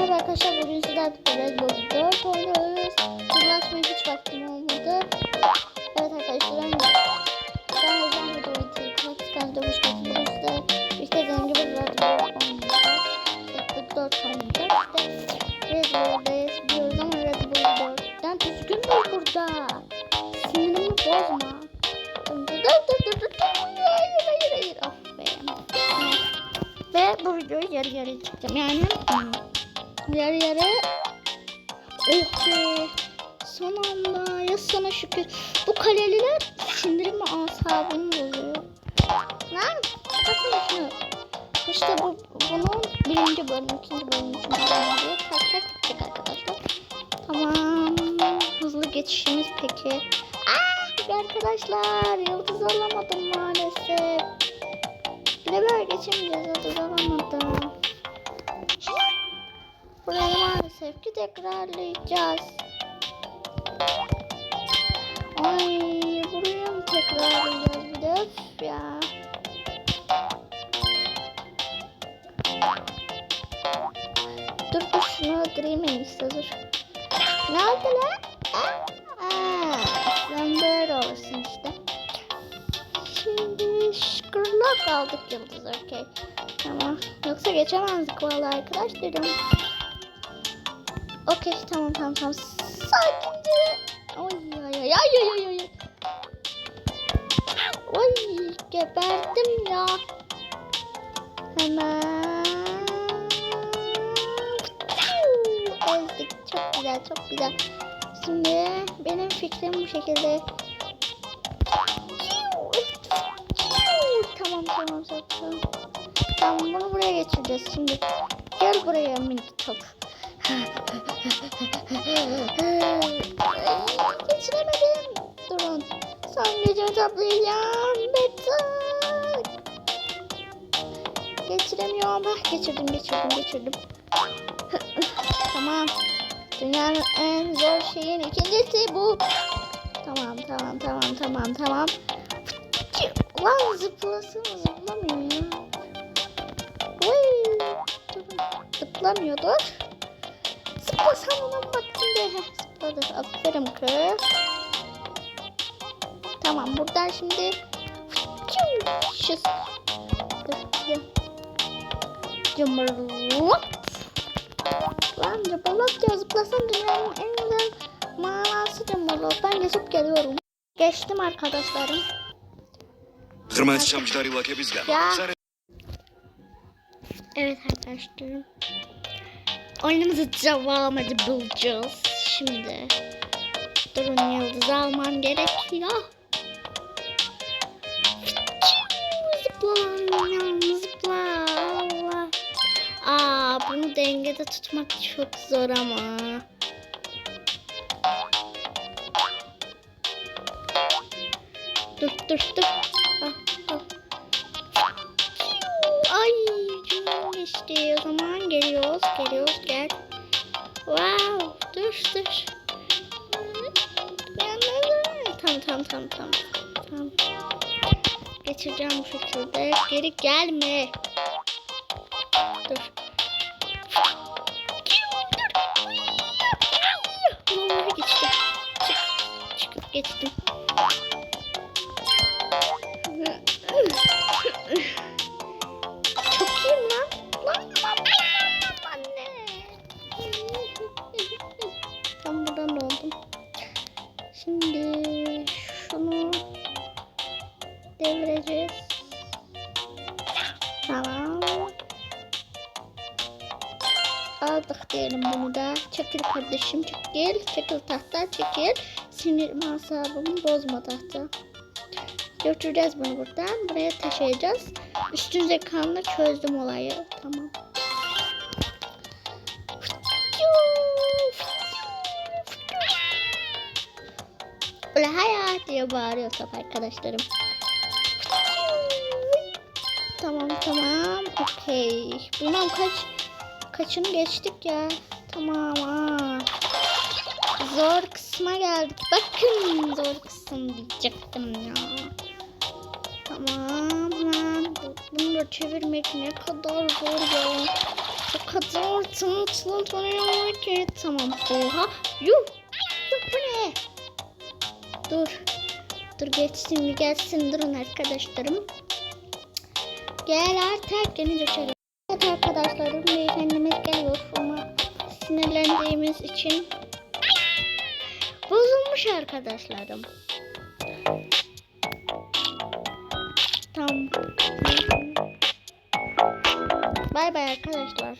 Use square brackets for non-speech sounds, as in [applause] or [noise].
Merhaba arkadaşlar bugün sizlerle Red Bull 4 oynuyoruz. Hızlaşmaya hiç vaktim olmadı. Evet arkadaşlar ben ben o zaman video bitirdim. Klasik dövüş katılımızda işte dediğim gibi Red Bull oynayacağız. Red Bull 4 oynayacağız. İşte Red Bull'dayız diyoruz ama Red Bull 4'ten üzgünüm burada. Sinirimi bozma. Dur dur dur dur. Hayır hayır hayır. Of be. Ve bu videoyu yarı yarı çekeceğim. Yani yarı yarı oh be. Son anda. Ya sana şükür. Bu kaleliler sindirimi asabını bozuyor. Lan bakın şunu işte bu bunun birinci bölüm ikinci bölüm üçüncü bölüm diye tak tak gidecek arkadaşlar. Tamam. Hızlı geçişimiz peki. Ah arkadaşlar yıldız alamadım maalesef. Level geçemeyeceğiz yıldız alamadım Burayı maalesef ki tekrarlayacağız. Ay burayı mı tekrarlayacağız bir de öf ya. Dur dur şunu öldüreyim en iyisi dur. Ne oldu lan? Sen böyle olursun işte. Şimdi şıkırlık aldık yıldız okey. Tamam. Yoksa geçemezdik vallahi arkadaşlarım. Okey tamam tamam tamam. Sakince. Ay ay ay ay ay ay. Oy geberdim ya. Hemen. Ezdik. Çok güzel çok güzel. Şimdi benim fikrim bu şekilde. Tamam tamam tamam. Tamam bunu buraya geçireceğiz şimdi. Gel buraya mini top. Geçiremedim. Durun. Son gücümü toplayacağım. Betak. Geçiremiyorum. Ah, geçirdim geçirdim geçirdim. [laughs] tamam. Dünyanın en zor şeyin ikincisi bu. Tamam tamam tamam tamam tamam. Lan zıplasın zıplamıyor ya. Vay. O sen ona baktın be. Heh, aferin kız. Tamam buradan şimdi şıs. Lan cımırlat diyor. Zıplasam dünyanın en güzel manası cımırlat. Ben geçip geliyorum. Geçtim arkadaşlarım. Hırmet şamcıları ile biz geldik. Evet arkadaşlarım. Oyunumuzu devam edip bulacağız. Şimdi. Durun yıldız almam gerekiyor. Bunu dengede tutmak çok zor ama. Dur dur dur. Ah, ah. Ay geçti. O zaman geliyoruz. Geliyoruz gel. Wow. Dur dur. Tamam tamam tamam tamam. Tamam. Geçireceğim bu şekilde. Geri gelme. Dur. Geçtim. Çık- Çıkıp geçtim. Devireceğiz. Tamam. Aldık diyelim bunu da. Çekil kardeşim çekil. Çekil tahta çekil. Sinir masabımı bozma tahta. Götüreceğiz bunu buradan. Buraya taşıyacağız. Üstün zekanla çözdüm olayı. Tamam. Öyle hayat diye bağırıyor top arkadaşlarım. Okey. Bilmem kaç kaçını geçtik ya. Tamam. Aa. Zor kısma geldik. Bakın zor kısım diyecektim ya. Tamam. Bunu da çevirmek ne kadar zor ya. O kadar slant oynuyor ki. Tamam. Oha. Yuh. Yuh bu ne? Dur. Dur geçsin bir gelsin. Durun arkadaşlarım. Gel artık. Gelince şöyle. Evet arkadaşlarım. Beyefendimiz geliyor ama sinirlendiğimiz için bozulmuş arkadaşlarım. Tamam. Bay bay arkadaşlar.